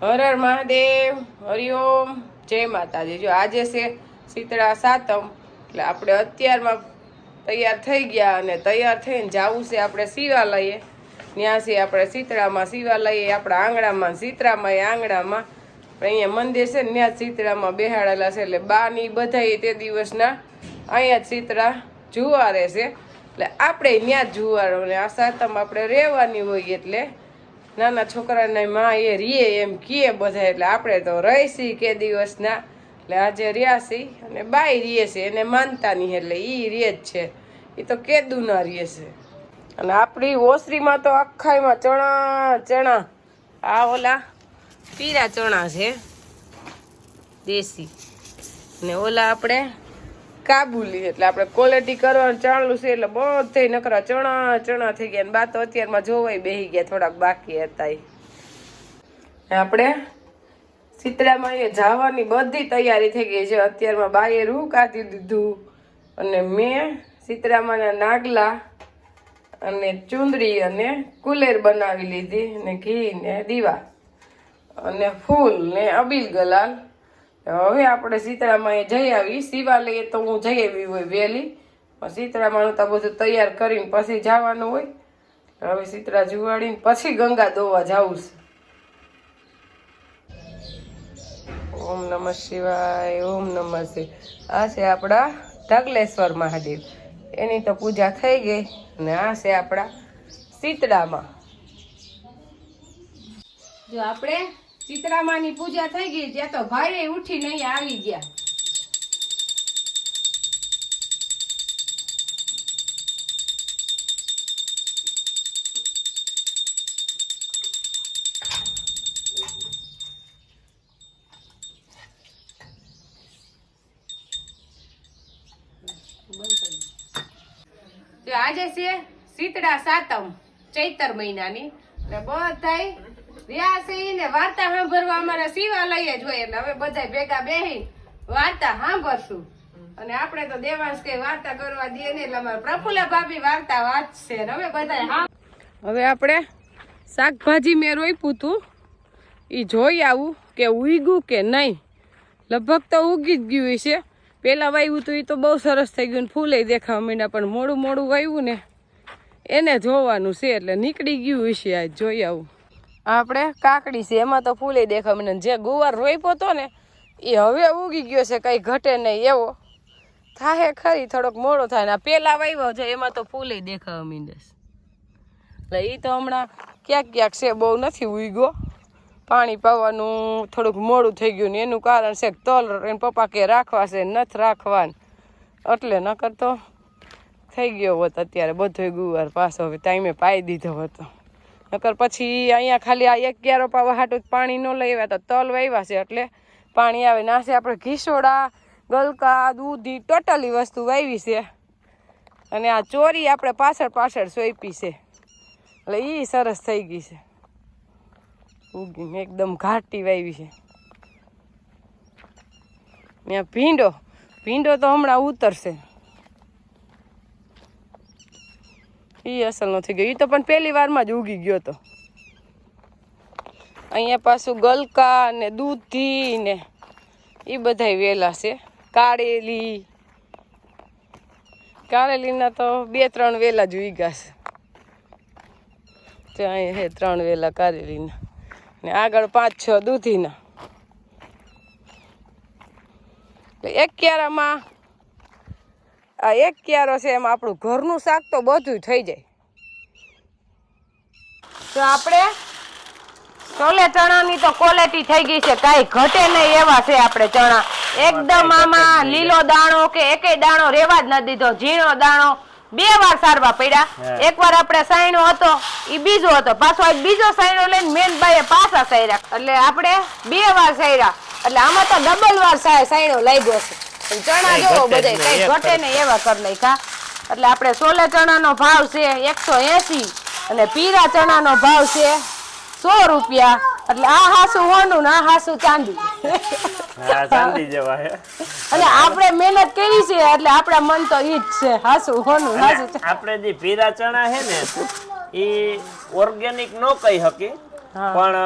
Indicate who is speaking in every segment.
Speaker 1: હર હર મહાદેવ હરિઓમ જય માતાજી. જો આજે છે શીતળા સાતમ, એટલે આપણે અત્યારમાં તૈયાર થઈ ગયા અને તૈયાર થઈને જવું છે આપણે શિવાલયે. લઈએ ત્યાંથી આપણે શીતળામાં શિવાલયે, આપણા આંગણામાં શીતળામાં આંગણામાં. અહીંયા મંદિર છે ને ત્યાં જ શીતળામાં બેહાડેલા છે. એટલે બાની બધાય તે દિવસના અહીંયા જ શીતળા જુવારે છે. એટલે આપણે ત્યાં જ જુવારો. અને આ સાતમ આપણે રહેવાની હોય એટલે નાના છોકરાને માં એ રીએ એમ કીએ બધા, એટલે આપણે તો રહીશી કે દિવસના. એટલે આજે રહ્યા અને બાઈ રીએ છે, એને માનતા નહીં, એટલે એ રીએ જ છે. એ તો કેદુના રીએ છે. અને આપણી ઓસરીમાં તો અખાઈમાં ચણા ચણા. આ ઓલા પીરા ચણા છે, દેશી. ને ઓલા આપણે કાબુલી એટલે આપણે ક્વોલિટી કરવાનું ચાલુ છે એટલે બધે નકરા ચણા ચણા થઈ ગયા. બા તો અત્યારમાં જોવાય બેહી ગયા, થોડાક બાકી હતા આપણે ચિત્રામાં એ જવાની બધી તૈયારી થઈ ગઈ છે. અત્યારમાં બાએ રૂ કાઢી દીધું. અને મેં શીતળામાં નાગલા અને ચુંદડી અને કુલેર બનાવી લીધી. અને ઘી ને દીવા. અને ફૂલ ને અબીલ ગલાલ. હવે આપણે સીતળામાં જઈ આવી. શિવાલય તો હું જઈ આવી હોય વહેલી. શીતળામાં તો બધું તૈયાર કરીને પછી જવાનું હોય. હવે શીતળા જુવાડીને પછી ગંગા દોવા જવું છે. ઓમ નમઃ શિવાય, ઓમ નમઃ શિવાય. આ છે આપણા ઢગલેશ્વર મહાદેવ. એની તો પૂજા થઈ ગઈ અને આ છે આપણા શીતળામાં. જો આપણે શીતળામાની પૂજા થઈ ગઈ ત્યાં તો ભાઈ ઉઠી નહીં આવી ગયા. આજે છે શીતળા સાતમ, ચૈતર મહિનાની. એટલે બધાય ઈ ને વાર્તા સાંભળવા અમારા શિવાલય જ હોય એટલે હવે બધાય ભેગા બેહી વાર્તા સાંભળશું. અને આપણે તો દેવાંશ કે વાર્તા કરવા દઈએ ને એટલે અમારા પ્રફુલ્લા ભાભી વાર્તા વાંચશે ને હવે બધાય હવે આપણે શાકભાજી મેં રોપ્યું હતું એ જોઈ આવું કે ઉગ્યું કે નહીં. લગભગ તો ઉગી જ ગયું છે પહેલાં વાવ્યું હતું એ તો બહુ સરસ થઈ ગયું ને ફૂલે દેખાવા માંડ્યા, પણ મોડું મોડું વાવ્યું ને એને જોવાનું છે એટલે નીકળી ગયું હશે આજ જોઈ આવું. આપણે કાકડી છે, એમાં તો ફૂલે દેખાવા મને. જે ગુવાર રોપ્યો હતો ને, એ હવે ઉગી ગયો છે, કંઈ ઘટે નહીં. એવો થાય ખરી, થોડોક મોડો થાય ને. આ પેલા વાવ્યો છે, એમાં તો ફૂલે દેખાવ મીને એટલે એ તો હમણાં ક્યાંક ક્યાંક છે, બહુ નથી ઉગ્યો. પાણી પાવાનું થોડુંક મોડું થઈ ગયું ને, એનું કારણ છે તલ એને પપ્પા કે રાખવા છે, નથી રાખવા એટલે નકર તો થઈ ગયો હોત અત્યારે બધો ગુવાર પાછો હવે ટાઈમે પાઈ દીધો હતો. નકર પછી અહીંયા ખાલી આ એક ક્યારો પાવા હાટું પાણી ન લઈ આવ્યા તો તલ વાવ્યા છે એટલે પાણી આવે. નાસે આપણે ઘીસોડા, ગલકા, દૂધી, ટોટલી વસ્તુ વાવી છે. અને આ ચોરી આપણે પાછળ પાછળ સોંપી છે. એટલે એ સરસ થઈ ગઈ છે. ઉગીને એકદમ ઘાટી વાવી છે. ત્યાં ભીંડો ભીંડો તો હમણાં ઉતરશે. એ અસલ નથી ગયો. એ તો પણ પહેલી વારમાં જ ઉગી ગયો તો. અહીંયા પાછું ગલકા ને દૂધી ને એ બધાય વેલા છે. કાળેલી. કાળેલીના તો બે, ત્રણ વેલા જ ઉગ્યા છે. ત્યાં હે ત્રણ વેલા કાળેલીના ને આગળ પાંચ, છ દૂધીના. એક ક્યારામાં આ એક ક્યારો છે એમાં આપણું ઘરનું શાક તો બધું થઈ જાય. તો આપણે છોલે ચણાની તો ક્વોલિટી થઈ ગઈ છે કાંઈ ઘટે નહીં એવા છે આપણે ચણા. એકદમ આમાં લીલો દાણો કે એકેય દાણો રેવા જ ન દીધો ઝીણો દાણો. બે વાર સારવા પડ્યા. એક વાર આપણે સાયણો હતો એ બીજો હતો. પાછો આજ બીજો સાયણો લઈને મેન બાઈએ પાછા સાયરા. એટલે આપણે બે વાર સાયરા. એટલે આમાં તો ડબલ વાર સાય સાયણો લાગ્યો છે. ચણા જો બધે કઈ ઘટે ને એવા કર નાખ્યા. એટલે આપણે સોલે ચણાનો ભાવ છે એકસો એસી અને પીરા ચણાનો ભાવ છે સો રૂપિયા. એટલે આ હાસુ હોનું ને આ હાસુ ચાંદી.
Speaker 2: ચાંદી જેવા
Speaker 1: અને આપણે મહેનત કરી છે એટલે આપણા મન તો ઈ જ છે હાસુ હોનું હાસુ
Speaker 2: આપણે જે પીરા ચણા હે ને એ ઓર્ગેનિક નો કહી શકી. પણ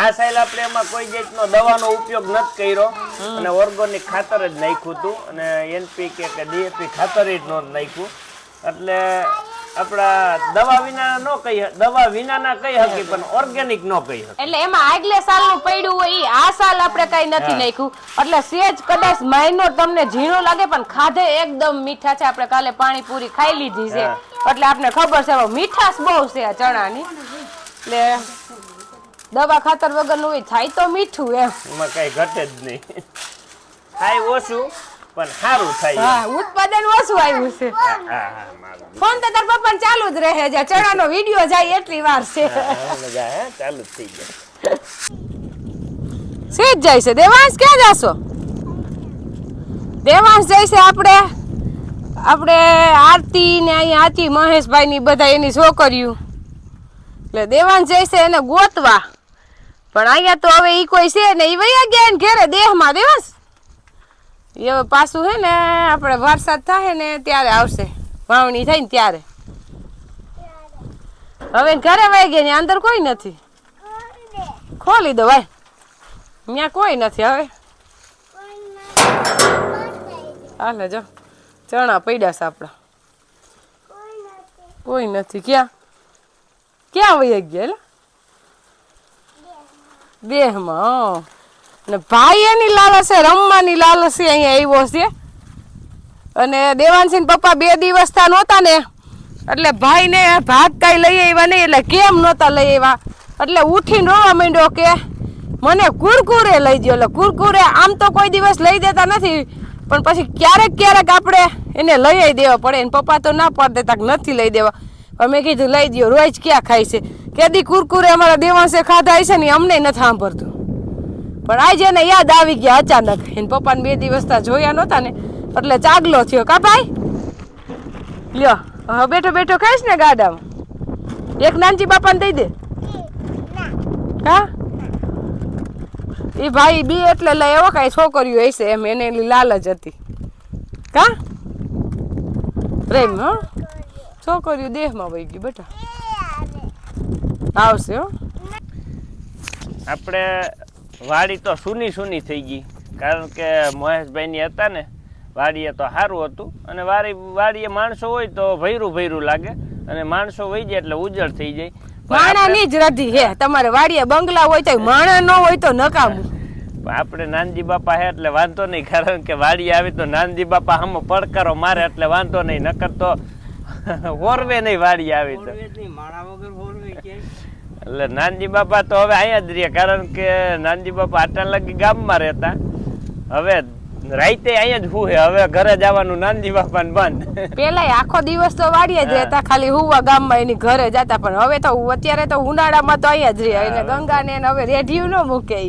Speaker 2: આ સાઈલ આપણે એમાં કોઈ જાતનો દવાનો ઉપયોગ નથી કર્યો. અને ઓર્ગોનિક ખાતર જ નાખ્યું હતું. અને એનપીકે કે ડીએપી ખાતર જ નહોતું નાખ્યું. એટલે આપણા દવા વિના ન કહી દવા વિનાના કહી હકી પણ ઓર્ગેનિક ન કહી હકી.
Speaker 1: એટલે એમાં આગલે સાલનું પડ્યું હોય આ સાલ આપણે કઈ નથી નાખ્યું. એટલે સેજ કદાચ માયનો તમને ઝીણો લાગે પણ ખાધે એકદમ મીઠા છે. આપણે કાલે પાણીપુરી ખાઈ લીધી છે. એટલે આપણે ખબર છે મીઠાશ બહુ છે આ ચણાની. એટલે દવા ખાતર વગરનું હોય થાય તો મીઠું એમ.
Speaker 2: એમાં કઈ ઘટે જ નહીં. થાય ઓછું પણ સારું થાય
Speaker 1: હા ઉત્પાદન ઓછું આવ્યું છે. ફોન તો તાર પપ્પા ચાલુ જ રહે છે. ચણાનો વીડિયો જાય એટલી વાર છે.
Speaker 2: મજા હે ચાલુ થઈ જાય
Speaker 1: સીધ જાય છે. દેવાંશ ક્યાં જાશો? દેવાંશ જાય છે આપણે. આપણે આરતી ને અહીંયા આતી મહેશભાઈ ની બધા એની છોકરીઓ. એટલે દેવાંશ જઈશે એને ગોતવા. પણ અહીંયા તો હવે ઈ કોઈ છે ને ઈ વયા ગયા ને ઘેરે દેહમાં દિવસ. એ હવે પાછું હે ને આપણે વરસાદ થાય ને ત્યારે આવશે. વાવણી થાય ને ત્યારે. હવે ઘરે વહી ગયા ને અંદર કોઈ નથી. ખોલી દો ભાઈ. ત્યાં કોઈ નથી હવે. હાલે જો. ચણા પડ્યા છે આપણા. કોઈ નથી. ક્યાં? ક્યાં વહી ગયા લે દેહમાં હં. ને ભાઈ એની લાલચ છે, રમવાની લાલચ છે, અહીંયા આવ્યો છે. અને દેવાનસિંહ પપ્પા બે દિવસ થા નહોતા ને, એટલે ભાઈને ભાત કાંઈ લઈ આવ્યા નહીં, એટલે કેમ નહોતા લઈ આવ્યા? એટલે ઉઠીને રોવા માંડ્યો કે, મને કુરકુરે લઈ દો એટલે કુરકુરે આમ તો કોઈ દિવસ લઈ દેતા નથી, પણ પછી ક્યારેક ક્યારેક આપણે એને લઈ દેવા પડે. એને પપ્પા તો ના પાડ દેતા નથી લઈ દેવા. અમે કીધું, લઈ દો રોજ ક્યાં ખાય છે? કેદી કુરકુરે અમારા દેવાંશે ખાધા હશે ને અમને નથી સાંભળતું. પણ આજે એને યાદ આવી ગયા અચાનક. એને પપ્પાને બે દિવસ તા જોયા નહોતા ને એટલે ચાગલો થયો. કા ભાઈ? લ્યો હવે બેઠો બેઠો ખાઈશ ને ગાડામાં? એક નાનજી બાપાને દઈ દે. હા? એ ભાઈ બી એટલે લઈ એવો કાંઈ છોકરીઓ હશે એમ એને લાલચ હતી. કા? પ્રેમ હા? છોકરીઓ. દેહમાં વહી ગયું બેટા. આવશે
Speaker 2: આપણે વાડી તો સૂની સૂની થઈ ગઈ. કારણ કે મહેશભાઈની હતા ને વાડીએ તો સારું હતું. અને વાડી વાડીએ માણસો હોય તો ભૈરું ભૈરું લાગે. અને માણસો વહી જાય એટલે ઉજળ થઈ જાય.
Speaker 1: માણાની જ રધી હે. તમારે વાડીએ બંગલા હોય તો માણા ન હોય તો નકામું.
Speaker 2: આપણે- આપણે નાનજી બાપા હે એટલે વાંધો નહીં કારણ કે વાડી આવી તો નાનજી બાપા હમ પડકારો મારે એટલે વાંધો નહીં. નકર તો હોરવે નહીં વાડી આવી તો. એટલે નાનજી બાપા તો હવે અહીંયા જ રહે કારણ કે નાનજી બાપા આટલા લગી ગામમાં રહેતા. હવે રાઈતે અહીંયા જ હુએ હવે ઘરે જવાનું નાનજી બાપાને બંધ.
Speaker 1: પેલા આખો દિવસ તો વાડીએ જ રહેતા ખાલી હુવા ગામમાં એની ઘરે જતા પણ હવે તો અત્યારે તો ઉનાળામાં તો અહીંયા જ રહે એને ગંગા ને હવે રેઢિયું ન મૂકે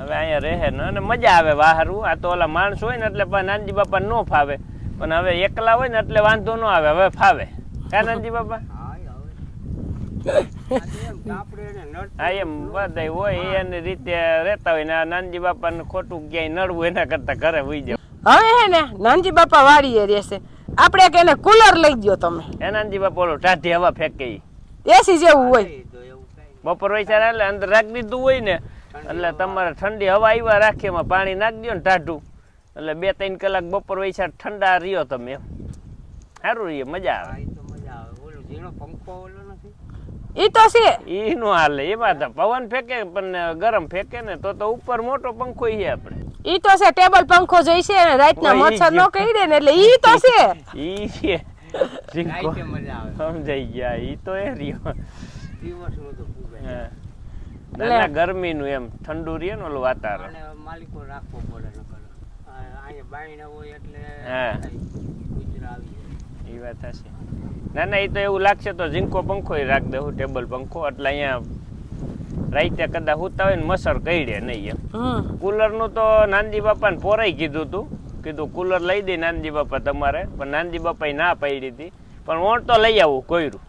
Speaker 2: હવે અહીંયા રહે ને અને મજા આવે બહારવું આ તો ઓલા માણસ હોય ને એટલે પણ નાનજી બાપા નો ફાવે. પણ હવે એકલા હોય ને એટલે વાંધો ન આવે હવે ફાવે. કા નાનજી બાપા? હા એમ બધા હોય એ એની રીતે રહેતા હોય ને નાનજી ખોટું ક્યાંય નડવું એના કરતા ઘરે હોઈ જાવ
Speaker 1: હવે હે ને નાનજી બાપા વાડીએ રહેશે. આપણે કે એને કુલર લઈ ગયો તમે.
Speaker 2: એ નાનજી બાપા ઓલો ટાઢી હવા ફેંકે.
Speaker 1: એસી જેવું હોય.
Speaker 2: બપોર વૈસા એટલે અંદર રાખી દીધું હોય ને એટલે તમારે ઠંડી હવા આવ્યા રાખી એમાં પાણી નાખી દો ને ટાઢું એટલે બે ત્રણ કલાક બપોર વૈસા ઠંડા રહ્યો તમે સારું રહીએ મજા આવે.
Speaker 1: ઈ તો છે.
Speaker 2: ઈ નો હાલે. એમાં તો પવન ફેંકે પણ ગરમ ફેંકે ને તો તો ઉપર મોટો પંખો છે આપણે.
Speaker 1: ઈ તો છે ટેબલ પંખો જોઈશે ને રાતના મચ્છર નો કહી દે ને એટલે ઈ તો છે.
Speaker 2: ઈ છે. સમજાઈ ગયા. ઈ તો એ રહ્યો. હા. ના ગરમી ગરમીનું એમ ઠંડુ રહે ને ઓલું વાતાવરણ.
Speaker 3: માલિકો રાખવો પડે અહીંયા બાયણા હોય એટલે
Speaker 2: હા.
Speaker 3: ગુજરાત આવી જાય.
Speaker 2: એ વાત હશે ના ના એ તો એવું લાગશે તો ઝીંકો પંખો રાખ દઉં ટેબલ પંખો. એટલે અહીંયા રાઈતે કદાચ હુતા હોય ને મસર કઈડે નહીં એમ. કુલરનું તો નાનજી બાપાને પોરાઈ કીધું તું. કીધું કુલર લઈ દે નાનજી બાપા તમારે. પણ નાનજી બાપા ના પાડી હતી. પણ ઓણ તો લઈ આવું કોયરું.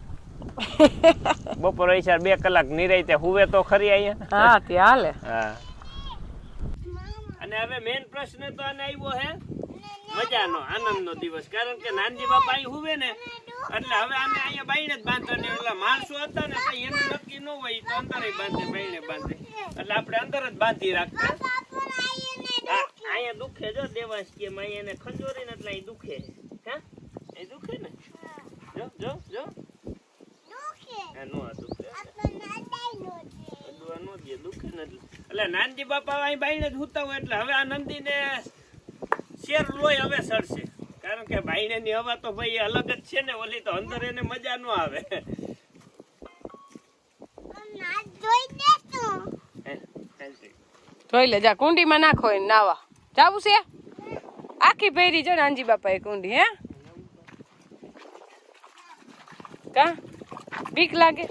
Speaker 2: બપોર વૈસાર બે કલાક નિરાયતે હુવે તો ખરી અહીંયા.
Speaker 1: હા તે હાલે.
Speaker 2: હા. અને હવે મેન પ્રશ્ન તો આને આવ્યો હે. મજાનો આનંદનો દિવસ. કારણ કે નાનજી બાપા અહીં હુવે ને એટલે હવે અમે અહીંયા બાઈને જ બાંધવાની એટલે માણસો હતા ને એનું નક્કી ન હોય તો અંદર બાંધે બાઈને બાંધે. એટલે આપણે અંદર જ બાંધી રાખતા અહીંયા દુખે જો દેવાંશ કે અહીંયા એને ખંજોરી ને એટલે અહીં દુખે. હા? એ દુખે ને? જો જો જો. નો નો ને એટલે નાનજી બાપા અહીં બાઈને જ હુતા હોય એટલે હવે આ નંદીને શેર લોહી હવે સડશે. કારણ કે ભાઈને ની હવા તો ભાઈ અલગ જ છે ને ઓલી તો અંદર એને મજા ન આવે.
Speaker 1: જોઈ લે જા કુંડીમાં નાખો એને નાવા. જાવું છે? આખી ભેરી જો નાનજી બાપા એ કુંડી હે? કા? બીક લાગે?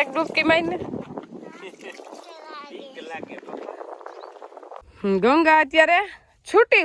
Speaker 1: એક ડૂબકી મારીને
Speaker 2: બીક લાગે પપ્પા
Speaker 1: ગંગા અત્યારે છૂટી